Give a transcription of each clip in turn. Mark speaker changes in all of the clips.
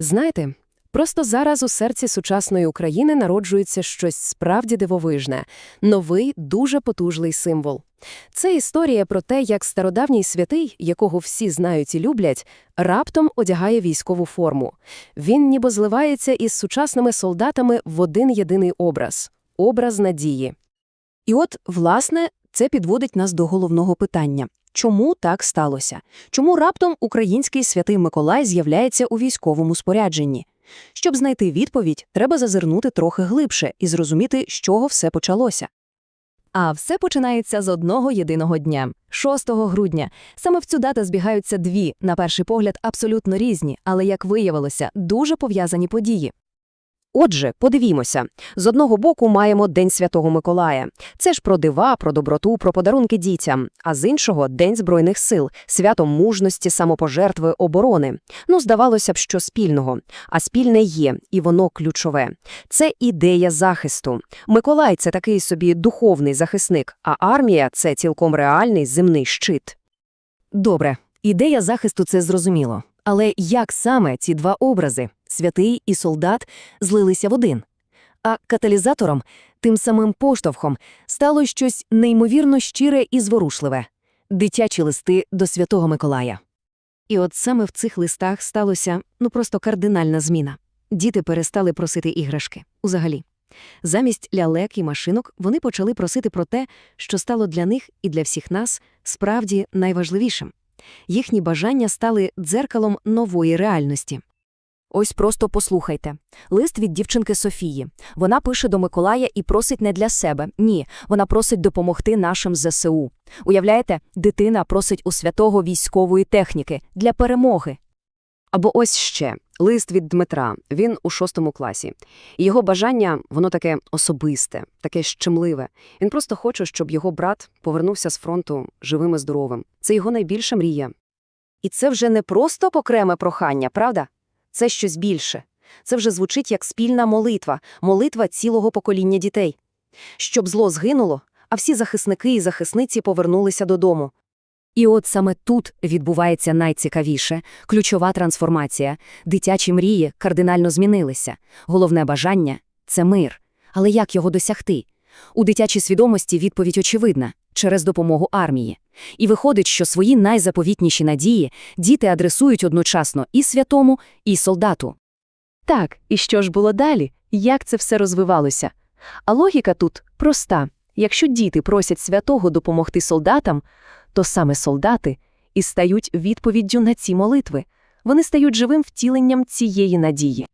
Speaker 1: Знаєте, просто зараз у серці сучасної України народжується щось справді дивовижне, новий, дуже потужний символ. Це історія про те, як стародавній святий, якого всі знають і люблять, раптом одягає військову форму. Він ніби зливається із сучасними солдатами в один єдиний образ – образ надії.
Speaker 2: І от, власне, це підводить нас до головного питання. Чому так сталося? Чому раптом український святий Миколай з'являється у військовому спорядженні? Щоб знайти відповідь, треба зазирнути трохи глибше і зрозуміти, з чого все почалося.
Speaker 3: А все починається з одного єдиного дня – 6 грудня. Саме в цю дату збігаються дві, на перший погляд, абсолютно різні, але, як виявилося, дуже пов'язані події.
Speaker 1: Отже, подивімося. З одного боку маємо День Святого Миколая. Це ж про дива, про доброту, про подарунки дітям. А з іншого – День Збройних сил, свято мужності, самопожертви, оборони. Ну, здавалося б, що спільного. А спільне є, і воно ключове. Це ідея захисту. Миколай – це такий собі духовний захисник, а армія – це цілком реальний земний щит.
Speaker 3: Добре, ідея захисту – це зрозуміло. Але як саме ці два образи – святий і солдат – злилися в один? А каталізатором, тим самим поштовхом, стало щось неймовірно щире і зворушливе – дитячі листи до Святого Миколая. І от саме в цих листах сталося ну просто кардинальна зміна. Діти перестали просити іграшки. Узагалі. Замість лялек і машинок вони почали просити про те, що стало для них і для всіх нас справді найважливішим. Їхні бажання стали дзеркалом нової реальності. Ось просто послухайте. Лист від дівчинки Софії. Вона пише до Миколая і просить не для себе. Ні, вона просить допомогти нашим ЗСУ. Уявляєте, дитина просить у святого військової техніки для перемоги.
Speaker 1: Або ось ще лист від Дмитра. Він у шостому класі. Його бажання, воно таке особисте, таке щемливе. Він просто хоче, щоб його брат повернувся з фронту живим і здоровим. Це його найбільша мрія. І це вже не просто окреме прохання, правда? Це щось більше. Це вже звучить як спільна молитва, молитва цілого покоління дітей. Щоб зло згинуло, а всі захисники і захисниці повернулися додому.
Speaker 3: І от саме тут відбувається найцікавіше – ключова трансформація. Дитячі мрії кардинально змінилися. Головне бажання – це мир. Але як його досягти? У дитячій свідомості відповідь очевидна – через допомогу армії. І виходить, що свої найзаповітніші надії діти адресують одночасно і святому, і солдату. Так, і що ж було далі? Як це все розвивалося? А логіка тут проста. Якщо діти просять святого допомогти солдатам, то саме солдати і стають відповіддю на ці молитви. Вони стають живим втіленням цієї надії.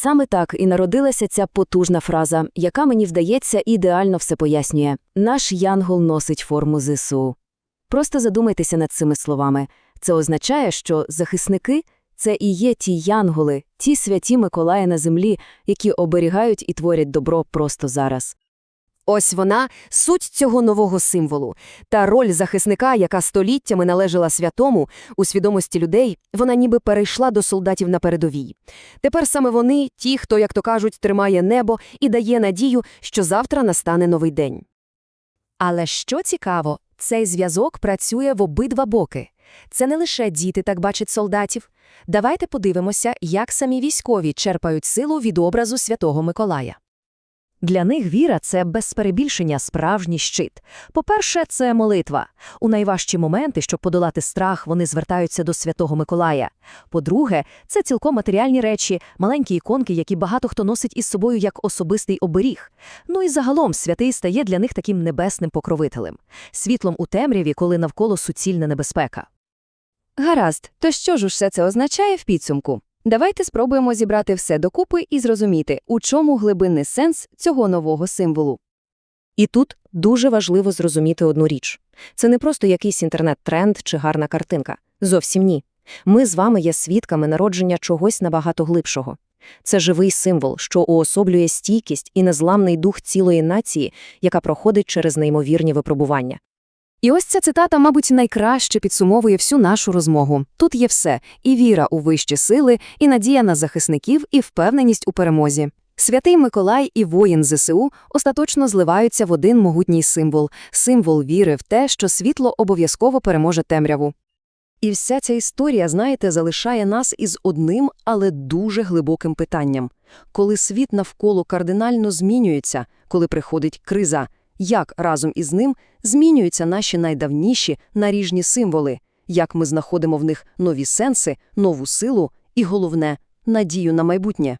Speaker 3: Саме так і народилася ця потужна фраза, яка, мені вдається, ідеально все пояснює. Наш янгол носить форму ЗСУ. Просто задумайтеся над цими словами. Це означає, що захисники – це і є ті янголи, ті святі Миколаї на землі, які оберігають і творять добро просто зараз.
Speaker 1: Ось вона – суть цього нового символу. Та роль захисника, яка століттями належала святому, у свідомості людей, вона ніби перейшла до солдатів на передовій. Тепер саме вони – ті, хто, як то кажуть, тримає небо і дає надію, що завтра настане новий день. Але що цікаво, цей зв'язок працює в обидва боки. Це не лише діти так бачать солдатів. Давайте подивимося, як самі військові черпають силу від образу Святого Миколая.
Speaker 3: Для них віра – це без перебільшення справжній щит. По-перше, це молитва. У найважчі моменти, щоб подолати страх, вони звертаються до Святого Миколая. По-друге, це цілком матеріальні речі, маленькі іконки, які багато хто носить із собою як особистий оберіг. Ну і загалом святий стає для них таким небесним покровителем. Світлом у темряві, коли навколо суцільна небезпека.
Speaker 4: Гаразд, то що ж усе це означає в підсумку? Давайте спробуємо зібрати все докупи і зрозуміти, у чому глибинний сенс цього нового символу.
Speaker 1: І тут дуже важливо зрозуміти одну річ. Це не просто якийсь інтернет-тренд чи гарна картинка. Зовсім ні. Ми з вами є свідками народження чогось набагато глибшого. Це живий символ, що уособлює стійкість і незламний дух цілої нації, яка проходить через неймовірні випробування.
Speaker 4: І ось ця цитата, мабуть, найкраще підсумовує всю нашу розмову. Тут є все – і віра у вищі сили, і надія на захисників, і впевненість у перемозі. Святий Миколай і воїн ЗСУ остаточно зливаються в один могутній символ – символ віри в те, що світло обов'язково переможе темряву. І вся ця історія, знаєте, залишає нас із одним, але дуже глибоким питанням. Коли світ навколо кардинально змінюється, коли приходить криза, як разом із ним змінюються наші найдавніші наріжні символи, як ми знаходимо в них нові сенси, нову силу і, головне, надію на майбутнє?